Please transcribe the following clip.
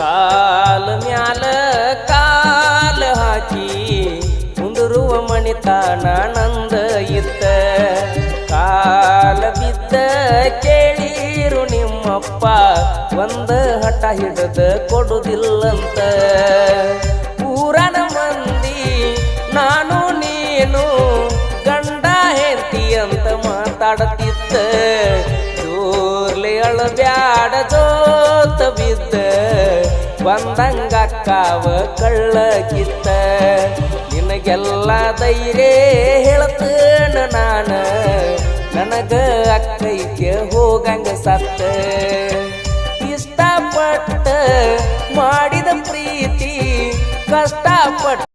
ಕಾಲ ಮ್ಯಾಲ ಕಾಲ ಹಾಕಿ ಕುಂದುರುವ ಮಣಿತಾನ ನಂದ ಇತ್ತ. ಕಾಲ ಬಿದ್ದ ಕೇಳಿರು ನಿಮ್ಮಪ್ಪ ಒಂದ ಹಠ ಹಿಡದ ಕೊಡುದಿಲ್ಲಂತ. ಊರನ ಮಂದಿ, ನಾನು ನೀನು, ಗಂಡ ಹೆಂಡತಿ ಅಂತ ಮಾತಾಡತಿತ್ತ. ಜೋರ್ಲೆ ಅಳಬ್ಯಾಡ ಜೋತ ಬಿದ್ದ. ಬಂದಂಗ ಕಾವ ಕಳ್ಳ ಕಿತ್ತ ನಿನಗೆಲ್ಲ ಧೈರ್ಯ ಹೇಳ್ತೇನ ನಾನು. ನನಗ ಅಕ್ಕೈಗೆ ಹೋಗಂಗ ಸತ್ತ. ಇಷ್ಟಪಟ್ಟ ಮಾಡಿದ ಪ್ರೀತಿ, ಕಷ್ಟಪಟ್ಟ